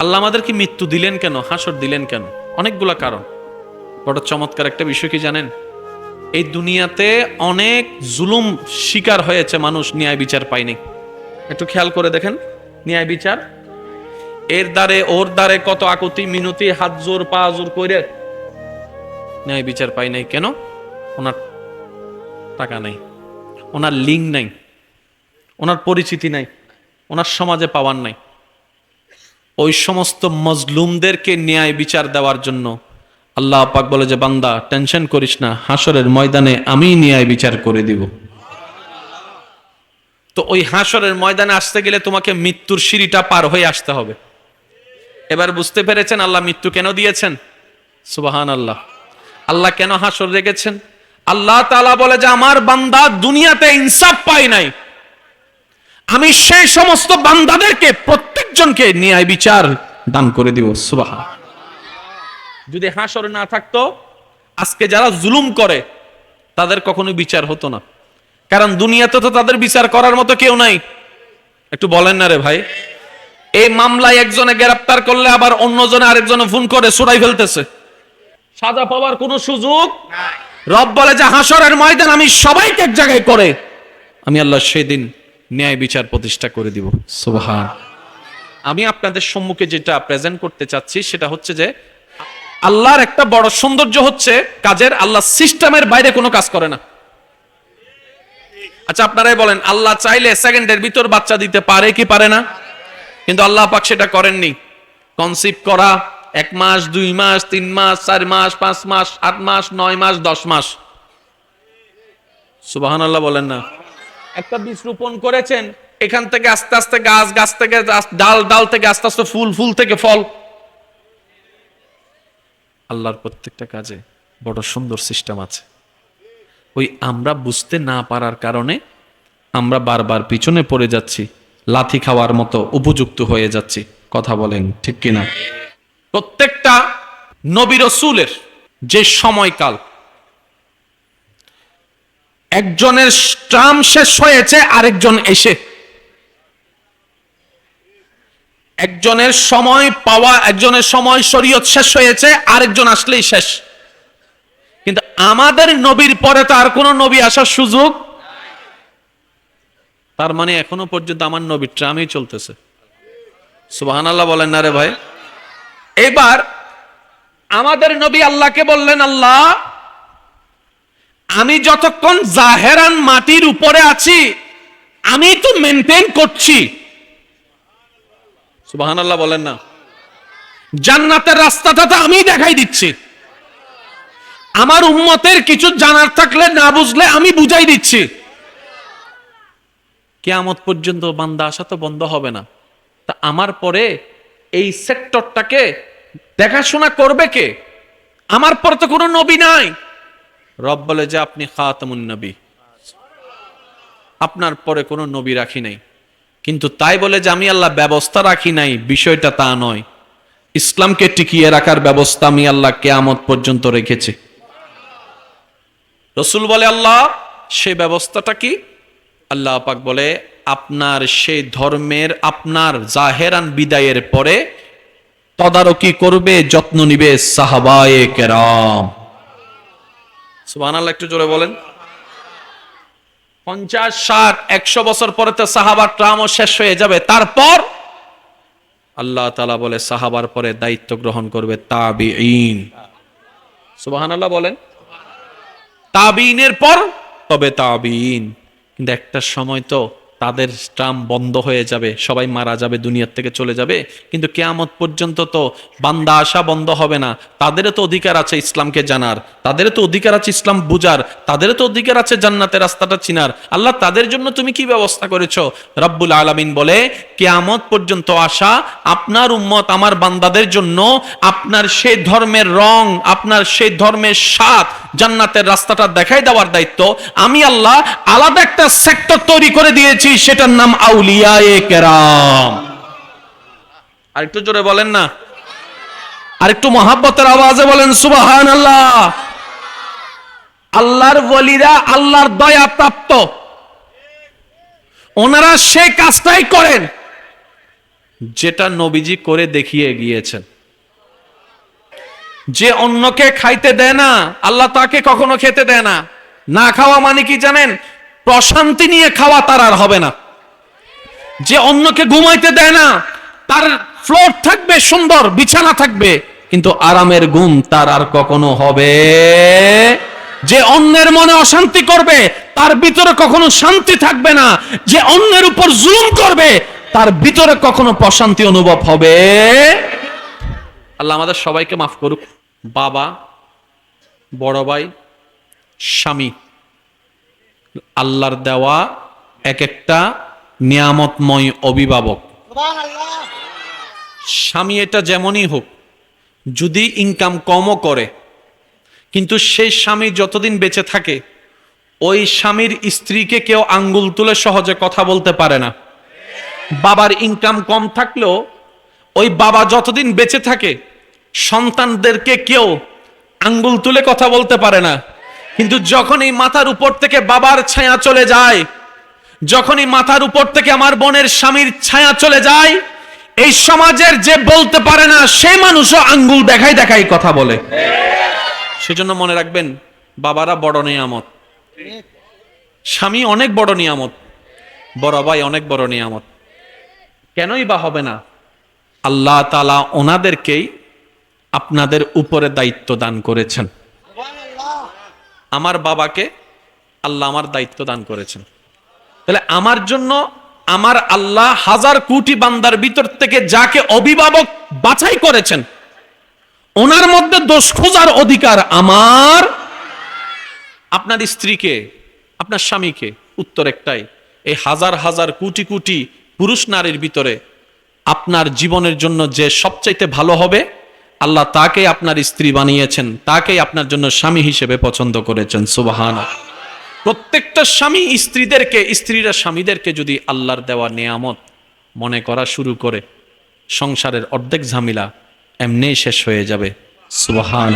আল্লাহ আমাদেরকে মৃত্যু দিলেন কেন? হাসর দিলেন কেন? অনেকগুলো কারণ। বড় চমৎকার একটা বিষয় কি জানেন? এই দুনিয়াতে অনেক জুলুম শিকার হয়েছে মানুষ, ন্যায় বিচার পায়নি। একটু খেয়াল করে দেখেন, ন্যায় বিচার। এর দ্বারে, ওর দ্বারে কত আকুতি, মিনতি, হাত জোর, পা জোর করে ন্যায় বিচার পাই নাই। কেন? ওনার টাকা নাই। ওনার লিঙ্ক নাই। ওনার পরিচিতি নাই। ওনার সমাজে পাওয়ার নাই। ওই সমস্ত মজলুমদেরকে ন্যায় বিচার দেওয়ার জন্য আল্লাহ পাক বলে যে, বান্দা, টেনশন করিস না হাসরের ময়দানে আমি ন্যায় বিচার করে দিব। তো ওই হাসরের ময়দানে আসতে গেলে তোমাকে মৃত্যুর সিঁড়িটা পার হয়ে আসতে হবে। এবার বুঝতে পেরেছেন আল্লাহ মৃত্যু কেন দিয়েছেন? সুবাহান আল্লাহ আল্লাহ কেন হাসর রেখেছেন? আল্লাহ তালা বলে যে, আমার বান্দা দুনিয়াতে ইনসাফ পায় নাই। আমি সেই সমস্ত বান্দাদেরকে প্রত্যেকজনকে ন্যায় বিচার দান করে দিব সুবাহ যদি হাসর না থাকতো আজকে যারা জুলুম করে তাদের কখনো বিচার হতো না। কারণ দুনিয়াতে তো তাদের বিচার করার মতো কেউ নাই। একটু বলেন না রে ভাই। এই মামলায় একজনে গ্রেপ্তার করলে আবার অন্যজনে আরেকজনে ফোন করে সুরাই ফেলতেছে। সাজা পাওয়ার কোনো সুযোগ রব বলে যে হাসরের ময়দান আমি সবাইকে এক জায়গায় করে। আমি আল্লাহ সেদিন ন্যায় বিচার প্রতিষ্ঠা করে দিব। সুবহান। আমি আপনাদের সম্মুখে যেটা প্রেজেন্ট করতে চাচ্ছি, সেটা হচ্ছে যে, আল্লাহর একটা বড় সৌন্দর্য হচ্ছে কাজের আল্লাহ সিস্টেমের বাইরে কোনো কাজ করে না। আচ্ছা আপনারাই বলেন, আল্লাহ চাইলে সেকেন্ডের ভিতর বাচ্চা দিতে পারে কি পারে না? কিন্তু আল্লাহ পাক সেটা করেননি। কনসিভ করা, এক মাস, দুই মাস, তিন মাস, চার মাস, পাঁচ মাস, আট মাস, নয় মাস, দশ মাস। সুবাহান আল্লাহ বলেন না। একটা বীজ রোপণ করেছেন, এখান থেকে আস্তে আস্তে গাছ গাছ থেকে ডাল ডাল থেকে আস্তে আস্তে ফুল ফুল থেকে ফল। আল্লাহর প্রত্যেকটা কাজে বড় সুন্দর সিস্টেম আছে। ওই আমরা বুঝতে না পারার কারণে আমরা বারবার পিছনে পড়ে যাচ্ছি, লাথি খাওয়ার মতো উপযুক্ত হয়ে যাচ্ছি। কথা বলেন, ঠিক কিনা? প্রত্যেকটা নবী রসুলের যে সময়কাল একজনের ট্রাম শেষ হয়েছে, আরেকজন এসে। একজনের সময় পাওয়া, একজনের সময় শরীয়ত শেষ হয়েছে, আরেকজন আসলেই শেষ। কিন্তু আমাদের নবীর পরে তো আর কোনো নবী আসার সুযোগ তার মানে এখনও পর্যন্ত আমার নবীর ট্রামই চলতেছে। সুবাহান আল্লাহ বলেন না রে ভাই। এবার আমাদের নবী আল্লাহকে বললেন, আল্লাহ আমি যতক্ষণ জাহেরান মাটির উপরে আছি আমি তো মেনটেন করছি। সুবাহান আল্লাহ বলেন না। জান্নাতের রাস্তাটা তো আমি দেখাই দিচ্ছি। আমার উম্মতের কিছু জানার থাকলে না বুঝলে আমি বুঝাই দিচ্ছি। কেয়ামত পর্যন্ত বান্দা আসা তো বন্ধ হবে না। তা আমার পরে এই সেক্টরটাকে দেখাশোনা করবে কে? আমার পরে তো কোনো নবী নাই। রব বলে যে আপনি খাতামুন নবী। আপনার পরে কোনো নবী রাখি নাই। কিন্তু তাই বলে যে আমি আল্লাহ ব্যবস্থা রাখি নাই, বিষয়টা তা নয়। ইসলামকে টিকিয়ে রাখার ব্যবস্থা আমি আল্লাহ কেয়ামত পর্যন্ত রেখেছি। রসুল বলে, আল্লাহ, সে ব্যবস্থাটা কি? আল্লাহ পাক বলে, আপনার সেই ধর্মের, আপনার জাহেরান বিদায়ের পরে তদারকি করবে, যত্ন নিবে সাহাবায়ে কেরাম। সুবহানাল্লাহ, একটু জোরে বলেন। পঞ্চাশ, ষাট, একশো বছর পরে তো সাহাবার ট্রামও শেষ হয়ে যাবে। তারপর আল্লাহ তালা বলে, সাহাবার পরে দায়িত্ব গ্রহণ করবে তাবি সুবাহান আল্লাহ বলেন তাবিনের পর তবে তাবিন কিন্তু একটা সময় তো তাদের ট্রাম বন্ধ হয়ে যাবে, সবাই মারা যাবে, দুনিয়ার থেকে চলে যাবে। কিন্তু কেয়ামত পর্যন্ত তো বান্দা আসা বন্ধ হবে না। তাদেরও তো অধিকার আছে ইসলামকে জানার। তাদেরও তো অধিকার আছে ইসলাম বুজার তাদেরও তো অধিকার আছে জান্নাতের রাস্তাটা চিনার। আল্লাহ তাদের জন্য তুমি কি ব্যবস্থা করেছ? রব্বুল আলামিন বলে, কেয়ামত পর্যন্ত আসা আপনার উম্মত আমার বান্দাদের জন্য আপনার সেই ধর্মের রং, আপনার সেই ধর্মের স্বাদ জান্নাতের রাস্তাটা দেখাই দেওয়ার দায়িত্ব। আমি আল্লাহ আলাদা একটা সেক্টর তৈরি করে দিয়েছি। সেটার নাম আউলিয়ায়ে কেরাম। আরেকটু জোরে বলেন না। আরেকটু মহাব্বতের আওয়াজে বলেন সুবাহান আল্লাহ আল্লাহর বলিরা আল্লাহর দয়া প্রাপ্ত ওনারা সেই কাজটাই করেন, যেটা নবীজি করে দেখিয়ে গিয়েছেন। যে অন্যকে খাইতে দেয় না, আল্লাহ তাকে কখনো খেতে দেয় না। না খাওয়া মানে কি জানেন? প্রশান্তি নিয়ে খাওয়া তার আর হবে না। যে অন্যকে ঘুমাইতে দেয় না, তার ফ্লোর থাকবে সুন্দর, বিছানা থাকবে, কিন্তু আরামের ঘুম তার আর কখনো হবে। যে অন্যের মনে অশান্তি করবে, তার ভিতরে কখনো শান্তি থাকবে না। যে অন্যের উপর জুলুম করবে, তার ভিতরে কখনো প্রশান্তি অনুভব হবে। আল্লাহ আমাদের সবাইকে মাফ করুক। বাবা, বড় ভাই, স্বামী। আল্লাহর দেওয়া এক একটা নিয়ামতময় অভিভাবক। স্বামী এটা যেমনই হোক যদি ইনকাম কমও করে কিন্তু সেই স্বামী যতদিন বেঁচে থাকে ওই স্বামীর স্ত্রীকে কেউ আঙ্গুল তুলে সহজে কথা বলতে পারে না। বাবার ইনকাম কম থাকলেও ওই বাবা যতদিন বেঁচে থাকে সন্তানদেরকে কেউ আঙ্গুল তুলে কথা বলতে পারে না। কিন্তু যখন এই মাথার উপর থেকে বাবার ছায়া চলে যায়, যখনই মাথার উপর থেকে আমার বোনের স্বামীর ছায়া চলে যায়, এই সমাজের যে বলতে পারে না, সেই মানুষও আঙ্গুল দেখাই দেখাই কথা বলে। সেজন্য মনে রাখবেন, বাবারা বড় নিয়ামত। স্বামী অনেক বড় নিয়ামত, বড় ভাই অনেক বড় নিয়ামত। কেনই বা হবে না? আল্লাহ তালা ওনাদেরকেই আপনাদের উপরে দায়িত্ব দান করেছেন। আমার বাবাকে আল্লাহ আমার দায়িত্ব দান করেছেন। তাহলে আমার জন্য আমার আল্লাহ হাজার কোটি বান্দার ভিতর থেকে যাকে অভিভাবক বাছাই করেছেন, ওনার মধ্যে দোষ খোঁজার অধিকার আমার। আপনার স্ত্রীকে, আপনার স্বামীকে, উত্তর একটাই, এই হাজার হাজার কোটি কোটি পুরুষ নারীর ভিতরে আপনার জীবনের জন্য যে সবচাইতে ভালো হবে আল্লাহ তাকে আপনার স্ত্রী বানিয়েছেন তাকেই আপনার জন্য স্বামী হিসেবে পছন্দ করেছেন সুবাহান প্রত্যেকটা স্বামী স্ত্রীদেরকে, স্ত্রীরা স্বামীদেরকে যদি আল্লাহর দেওয়া নেয়ামত মনে করা শুরু করে, সংসারের অর্ধেক ঝামেলা এমনিই শেষ হয়ে যাবে সুবাহান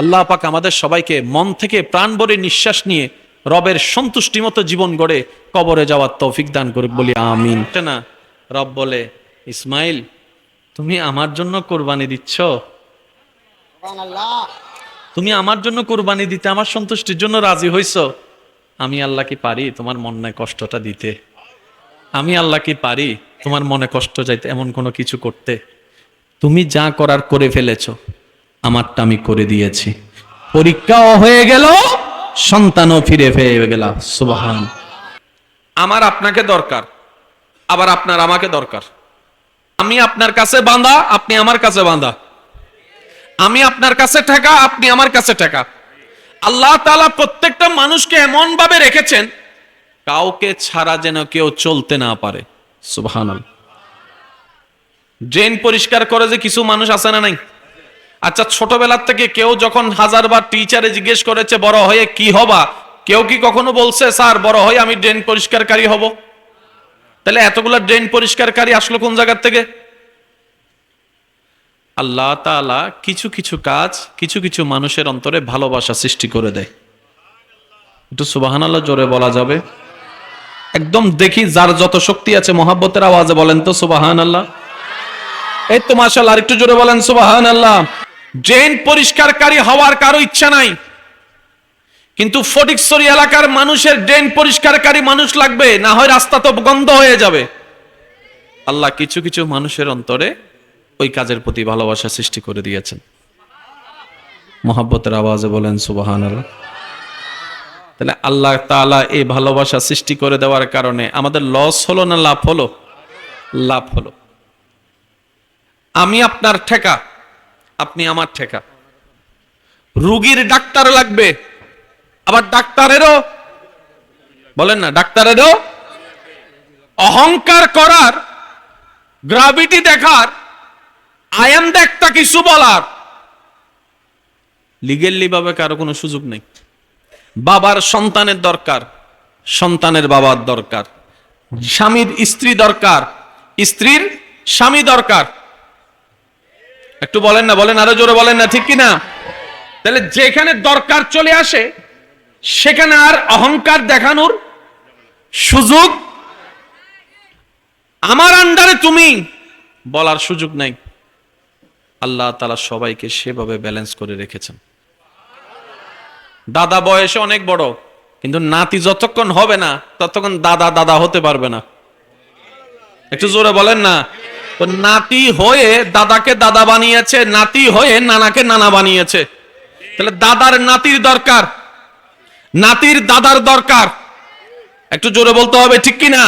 আল্লাহ পাক আমাদের সবাইকে মন থেকে প্রাণ ভরে নিঃশ্বাস নিয়ে রবের সন্তুষ্টি মতো জীবন গড়ে কবরে যাওয়ার তৌফিক দান করুক বলি আমিন। না, রব বলে, ইসমাইল তুমি আমার জন্য কোরবানি দিচ্ছ? তুমি আমার জন্য কোরবানি দিতে আমার সন্তুষ্টির জন্য রাজি হইছ? আমি আল্লাহ কি পারি তোমার মনে কষ্টটা দিতে? আমি আল্লাহ কি পারি তোমার মনে কষ্ট যাইতে এমন কোনো কিছু করতে? তুমি যা করার করে ফেলেছ আমারটা আমি করে দিয়েছি। পরীক্ষাও হয়ে গেল সন্তানও ফিরে পেয়ে গেল। সুবাহান। আমার আপনাকে দরকার আবার আপনার আমাকে দরকার। আমি আপনার কাছে বাঁধা, আপনি আমার কাছে বাঁধা। আমি আপনার কাছে টাকা আপনি আমার কাছে টাকা আল্লাহ তালা প্রত্যেকটা মানুষকে এমন ভাবে রেখেছেন, কাউকে ছাড়া যেন কেউ চলতে না পারে। সুবহান ড্রেন পরিষ্কার করে যে কিছু মানুষ আছে না নাই? আচ্ছা ছোটবেলার থেকে কেউ যখন হাজারবার টিচারে জিজ্ঞেস করেছে, বড় হয়ে কি হবা? কেউ কি কখনো বলছে, স্যার, বড় হয়ে আমি ড্রেন পরিষ্কারকারী হব? তাহলে এতগুলা ড্রেন পরিষ্কারকারী আসলো কোন জায়গার থেকে? আল্লাহ তালা কিছু কিছু কাজ, কিছু কিছু মানুষের অন্তরে ভালোবাসা সৃষ্টি করে দেয়। একটু সুবাহান আল্লাহ জোরে বলা যাবে? একদম দেখি যার যত শক্তি আছে, মহাব্বতের আওয়াজে বলেন তো সুবাহান আল্লাহ এই তো মাসাল আর একটু জোরে বলেন সুবাহান আল্লাহ ড্রেন পরিষ্কারকারী হওয়ার কারও ইচ্ছা নাই। কিন্তু ফটিকসরি এলাকার মানুষের ড্রেন পরিষ্কারকারী মানুষ লাগবে, না হয় রাস্তা তো গন্ধ হয়ে যাবে। আল্লাহ কিছু কিছু মানুষের অন্তরে ওই কাজের প্রতি ভালোবাসা সৃষ্টি করে দিয়েছেন। মহাব্বতের আওয়াজে বলেন সুবাহান তাহলে আল্লাহ তাআলা এই ভালোবাসা সৃষ্টি করে দেওয়ার কারণে আমাদের লস হলো না লাভ হলো? লাভ হলো। আমি আপনার ঠেকা, আপনি আমার ঠেকা। রুগীর ডাক্তার লাগবে আবার ডাক্তারেরও, বলেন না, ডাক্তারেরও অহংকার করার গ্রাভিটি দেখার আয়াম দেখতা কিছু বলার। লিগেলি ভাবে কারও কোনো সুযোগ নেই। বাবার সন্তানের দরকার, সন্তানের বাবার দরকার। স্বামীর স্ত্রী দরকার, স্ত্রীর স্বামী দরকার। একটু বলেন না, বলেন আরও জোরে বলেন না, ঠিক কি না তাহলে যেখানে দরকার চলে আসে সেখানে আর অহংকার দেখানোর সুযোগ আমার আন্ডারে তুমি বলার সুযোগ নাই। আল্লাহ তালা সবাইকে সেভাবে ব্যালেন্স করে রেখেছেন। দাদা বয়সে অনেক বড়, কিন্তু নাতি যতক্ষণ হবে না, ততক্ষণ দাদা দাদা হতে পারবে না। একটু জোরে বলেন না। তো নাতি হয়ে দাদাকে দাদা বানিয়েছে, নাতি হয়ে নানাকে নানা বানিয়েছে। তাহলে দাদার নাতির দরকার। নাতির দাদার দরকার। একটু জোরে বলতে হবে, ঠিক কি না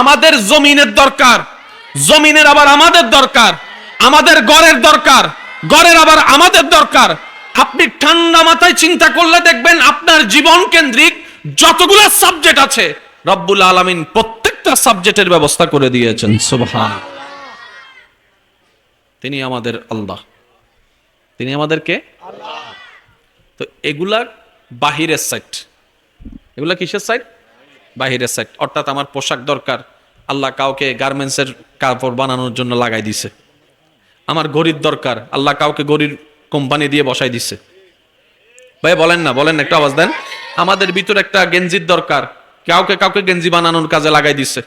আমাদের জমিনের দরকার, জমিনের আবার আমাদের দরকার, আমাদের গড়ের দরকার গড়ের আবার আমাদের দরকার। আপনি ঠান্ডা মাথায় চিন্তা করলে দেখবেন আপনার জীবন কেন্দ্রিক যতগুলো সাবজেক্ট আছে, রব্বুল আলামিন প্রত্যেকটা সাবজেক্টের ব্যবস্থা করে দিয়েছেন, সুবহান। তিনি আমাদের আল্লাহ। তিনি আমাদেরকে তো এগুলা বাহিরের সাইট এগুলা কিসের সাইট বাহিরের সাইট অর্থাৎ আমার পোশাক দরকার। আল্লাহ কাউকে গার্মেন্টসের কাপড় বানানোর জন্য লাগাই দিছে। আমার গরির দরকার। আল্লাহ কাউকে গরির কোম্পানি দিয়ে বসাই দিছে। ভাই, বলেন না, বলেন একটু আওয়াজ দেন। আমাদের ভিতর একটা গেঞ্জির দরকার। কাউকে কাউকে গেঞ্জি বানানোর কাজে লাগাই দিছে।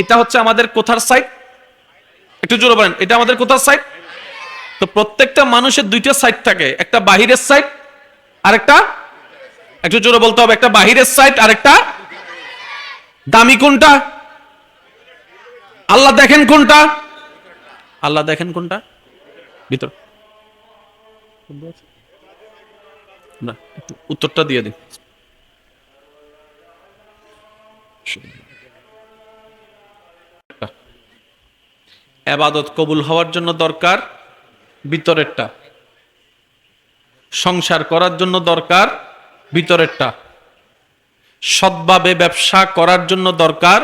এটা হচ্ছে আমাদের কোথার সাইট একটু জোরে বলেন, এটা আমাদের কোথার সাইট তো প্রত্যেকটা মানুষের দুইটা সাইট থাকে। একটা বাহিরের সাইট আর একটা একটু জোরে বলতে হবে, একটা বাহিরের সাইড আর একটা দামি কোনটা? আল্লাহ দেখেন কোনটা? আল্লাহ দেখেন কোনটা? ভিতর। না উত্তরটা দিয়ে দিন। এবাদত কবুল হওয়ার জন্য দরকার ভিতরেরটা। সংসার করার জন্য দরকার ভিতরেরটা। সৎভাবে ব্যবসা করার জন্য দরকার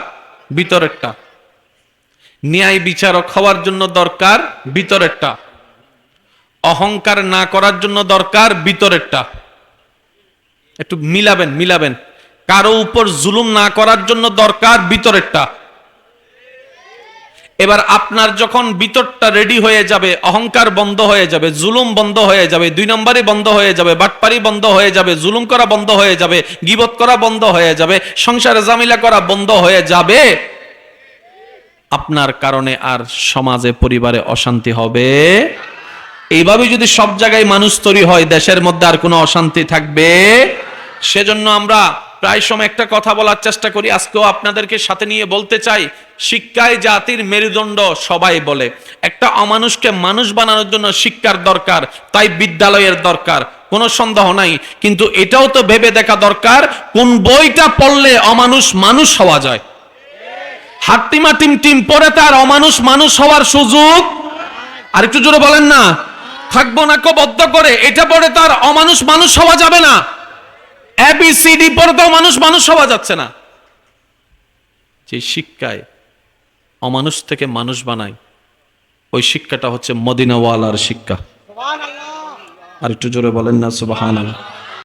ভিতরেরটা। ন্যায় বিচারক হওয়ার জন্য দরকার ভিতরেরটা। অহংকার না করার জন্য দরকার ভিতরেরটা। একটু মিলাবেন মিলাবেন। কারও উপর জুলুম না করার জন্য দরকার ভিতরেরটা। এবার আপনার যখন ভিতরটা রেডি হয়ে যাবে, অহংকার বন্ধ হয়ে যাবে, জুলুম বন্ধ হয়ে যাবে, দুই নম্বরই বন্ধ হয়ে যাবে, বাটপারি বন্ধ হয়ে যাবে, জুলুম করা বন্ধ হয়ে যাবে, গিবত করা বন্ধ হয়ে যাবে, সংসারে জামিলা করা বন্ধ হয়ে যাবে, আপনার কারণে আর সমাজে, পরিবারে অশান্তি হবে। এইভাবে যদি সব জায়গায় মানুষ তৈরি হয়, দেশের মধ্যে আর কোনো অশান্তি থাকবে। সেজন্য আমরা প্রায় সময় একটা কথা বলার চেষ্টা করি। আজকেও আপনাদেরকে সাথে নিয়ে বলতে চাই, শিক্ষায় জাতির মেরুদণ্ড সবাই বলে। একটা অমানুষকে মানুষ বানানোর জন্য শিক্ষার দরকার, তাই বিদ্যালয়ের দরকার। কোনো সন্দেহ নাই, কিন্তু এটাও তো ভেবে দেখা দরকার, কোন বইটা পড়লে অমানুষ মানুষ হওয়া যায়। হাট্টিমা টিম টিম পরে তার অমানুষ মানুষ হওয়ার সুযোগ। আর একটু জোরে বলেন না, থাকব না বদ্ধ করে, এটা পরে তার অমানুষ মানুষ হওয়া যাবে না। এবিসিডি পরে তো মানুষ মানুষ হওয়া যাচ্ছে না। যে শিক্ষায় অমানুষ থেকে মানুষ বানায়, ওই শিক্ষাটা হচ্ছে মদিনাওয়ালার শিক্ষা। আর একটু জোরে বলেন না সুবাহান